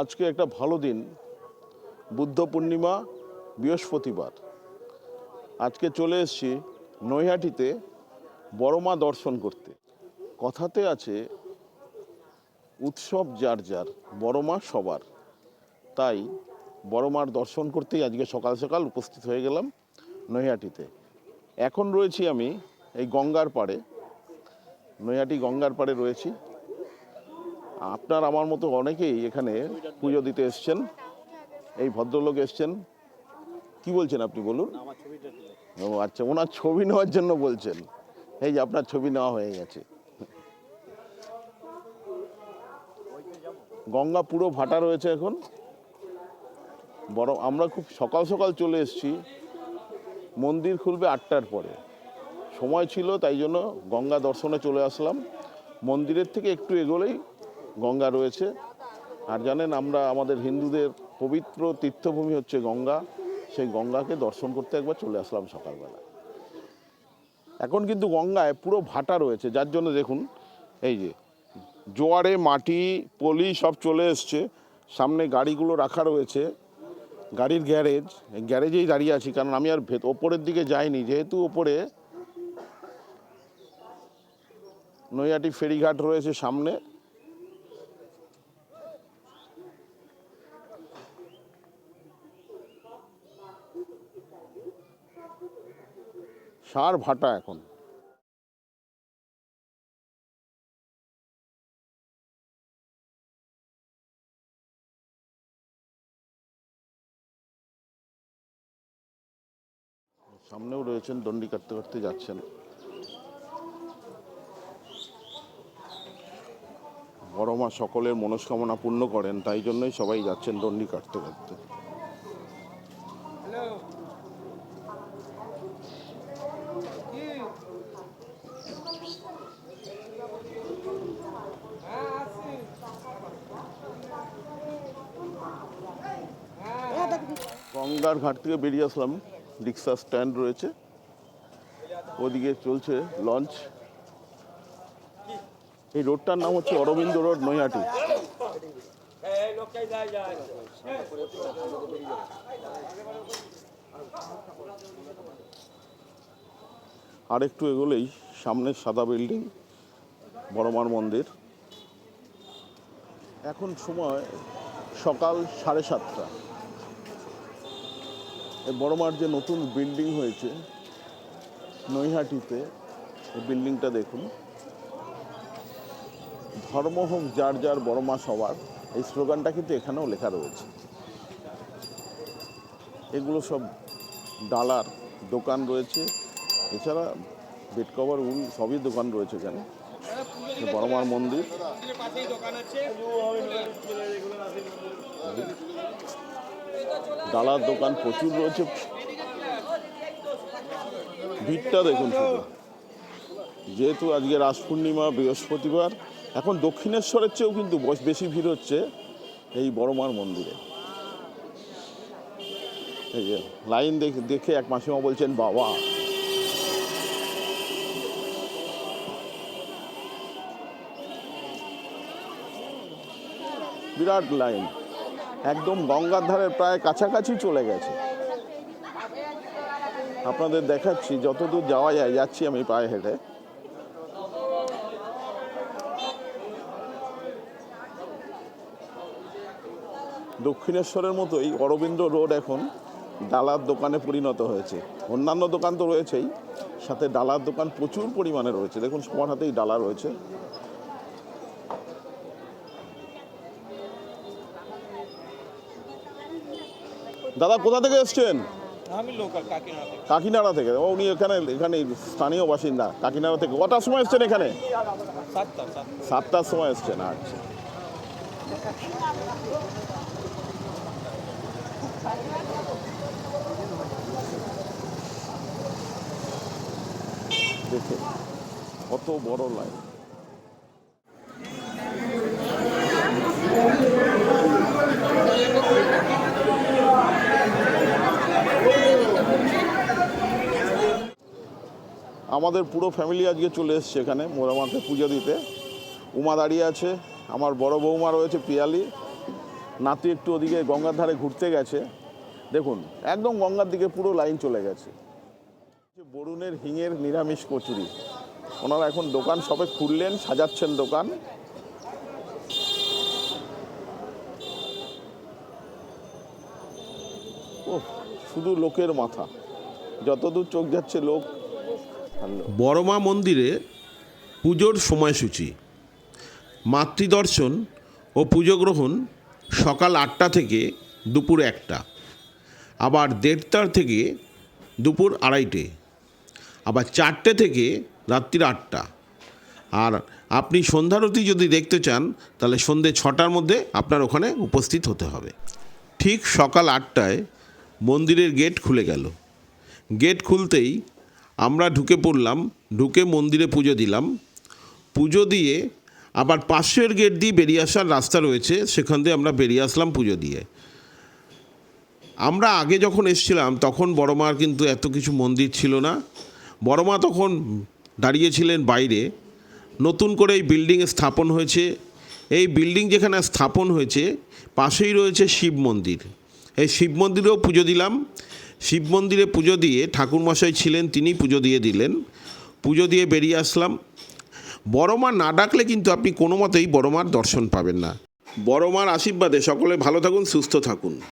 আজকে একটা ভালো দিন। বুদ্ধ পূর্ণিমা, বৃহস্পতিবার। আজকে চলে এসেছি নৈহাটিতে বড়মা দর্শন করতে। কথাতে আছে, উৎসব যার যার বড়মা সবার। তাই বড়মার দর্শন করতেই আজকে সকাল সকাল উপস্থিত হয়ে গেলাম নৈহাটিতে। এখন রয়েছি আমি এই গঙ্গার পাড়ে। নৈহাটি গঙ্গার পাড়ে রয়েছি। আপনার আমার মতো অনেকেই এখানে পুজো দিতে এসছেন, এই ভদ্রলোক এসছেন। কি বলছেন আপনি বলুন? ও আচ্ছা ওনার ছবি নেওয়ার জন্য বলছেন। এই যে আপনার ছবি নেওয়া হয়ে গেছে। গঙ্গা পুরো ভাটা রয়েছে এখন। বড় আমরা খুব সকাল সকাল চলে এসেছি। মন্দির খুলবে আটটার পরে। সময় ছিল, তাই জন্য গঙ্গা দর্শনে চলে আসলাম। মন্দিরের থেকে একটু এগোলেই গঙ্গা রয়েছে। আর জানেন, আমরা আমাদের হিন্দুদের পবিত্র তীর্থভূমি হচ্ছে গঙ্গা। সেই গঙ্গাকে দর্শন করতে একবার চলে আসলাম সকালবেলা। এখন কিন্তু গঙ্গায় পুরো ভাটা রয়েছে। যার জন্য দেখুন, এই যে জোয়ারে মাটি, পলি সব চলে এসছে। সামনে গাড়িগুলো রাখা রয়েছে। গাড়ির গ্যারেজ গ্যারেজেই দাঁড়িয়ে আছি। কারণ আমি আর ভেত ওপরের দিকে যাইনি। যেহেতু ওপরে নৈহাটি ফেরিঘাট রয়েছে সামনে। সার ভাটা এখন। সামনেও রয়েছেন, দণ্ডি কাটতে কাটতে যাচ্ছেন। বড় মা সকলের মনস্কামনা পূর্ণ করেন, তাই জন্যই সবাই যাচ্ছেন দণ্ডি কাটতে কাটতে। গঙ্গার ঘাট থেকে বেরিয়ে আসলাম। রিক্সা স্ট্যান্ড রয়েছে। ওদিকে চলছে লঞ্চ। এই রোডটার নাম হচ্ছে অরবিন্দ রোড, নৈহাটি। আর একটু এগোলেই সামনে সাদা বিল্ডিং, বড়মার মন্দির। এখন সময় সকাল সাড়ে সাতটা। এই বড়মার যে নতুন বিল্ডিং হয়েছে, নৈহাটিতে, এই বিল্ডিংটা দেখুন। ধর্ম হোক, যার যার বড় মা সবার, এই স্লোগানটা কিন্তু এখানেও লেখা রয়েছে। এগুলো সব ডালার দোকান রয়েছে। এছাড়া বেড কভার উল, সবই দোকান রয়েছে এখানে। বড়মার মন্দির। ডালার দোকান প্রচুর রয়েছে। ভিড়টা দেখুন শুধু। যেহেতু আজকে রাস পূর্ণিমা, বৃহস্পতিবার, এখন দক্ষিণেশ্বরের চেয়েও কিন্তু বেশি ভিড় হচ্ছে এই বড়মার মন্দিরে। এই যে, লাইন দেখে দেখে এক মাসিমা বলছেন, বাবা! বিরাট লাইন। একদম গঙ্গার ধারের প্রায় কাছাকাছি চলে গেছে। আপনাদের দেখাচ্ছি, যতদূর যাওয়া যায়, যাচ্ছি আমি পায়ে হেঁটে। দক্ষিণেশ্বরের মতোই অরবিন্দ রোড এখন ডালার দোকানে পরিণত হয়েছে। অন্যান্য দোকান তো রয়েছেই, সাথে ডালার দোকান প্রচুর পরিমাণে রয়েছে। দেখুন, সবার হাতেই ডালা রয়েছে। দাদা কোথা থেকে এসছেন? আমি লোকাল কাকিনাড়া থেকে। কাকিনাড়া থেকে। ও উনি এখানে এখানে স্থানীয় বাসিন্দা কাকিনাড়া থেকে। কটার সময় এসছেন এখানে? সাতটা সাতটা। সাতটার সময় এসছেন আচ্ছা। দেখে কত বড় লাইন আমাদের পুরো ফ্যামিলি আজকে চলে এসছে এখানে মোরামাকে পুজো দিতে। উমা দাঁড়িয়ে আছে, আমার বড় বৌমা রয়েছে পিয়ালি। নাতি একটু ওদিকে গঙ্গার ধারে ঘুরতে গেছে। দেখুন, একদম গঙ্গার দিকে পুরো লাইন চলে গেছে। বরুণের হিঙের নিরামিষ কচুরি। ওনারা এখন দোকান সবে খুললেন, সাজাচ্ছেন দোকান। ও শুধু লোকের মাথা। যতদূর চোখ যাচ্ছে লোক লোক। বড়মা মন্দিরে পুজোর সময়সূচি, মাতৃদর্শন ও পুজো গ্রহণ সকাল আটটা থেকে দুপুর একটা, আবার দেড়টার থেকে দুপুর আড়াইটে, আবার চারটে থেকে রাত্রির আটটা। আর আপনি সন্ধ্যারতি যদি দেখতে চান, তাহলে সন্ধে ছটার মধ্যে আপনার ওখানে উপস্থিত হতে হবে। ঠিক সকাল আটটায় মন্দিরের গেট খুলে গেল। গেট খুলতেই আমরা ঢুকে পড়লাম, ঢুকে মন্দিরে পুজো দিলাম। পুজো দিয়ে আবার পাশের গেট দিয়ে বেরিয়ে আসার রাস্তা রয়েছে, সেখান দিয়ে আমরা বেরিয়ে আসলাম পুজো দিয়ে। আমরা আগে যখন এসেছিলাম, তখন বড়মার কিন্তু এত কিছু মন্দির ছিল না। বড়মা তখন দাঁড়িয়েছিলেন বাইরে। নতুন করে এই বিল্ডিং স্থাপন হয়েছে। এই বিল্ডিং যেখানে স্থাপন হয়েছে, পাশেই রয়েছে শিব মন্দির। এই শিব মন্দিরেও পুজো দিলাম। শিব মন্দিরে পুজো দিয়ে ঠাকুরমশাই ছিলেন, তিনি পুজো দিয়ে দিলেন। পুজো দিয়ে বেরিয়ে আসলাম। বড়মা না ডাকলে কিন্তু আপনি কোনো মতেই বড়মার দর্শন পাবেন না। বড়মার আশীর্বাদে সকলে ভালো থাকুন, সুস্থ থাকুন।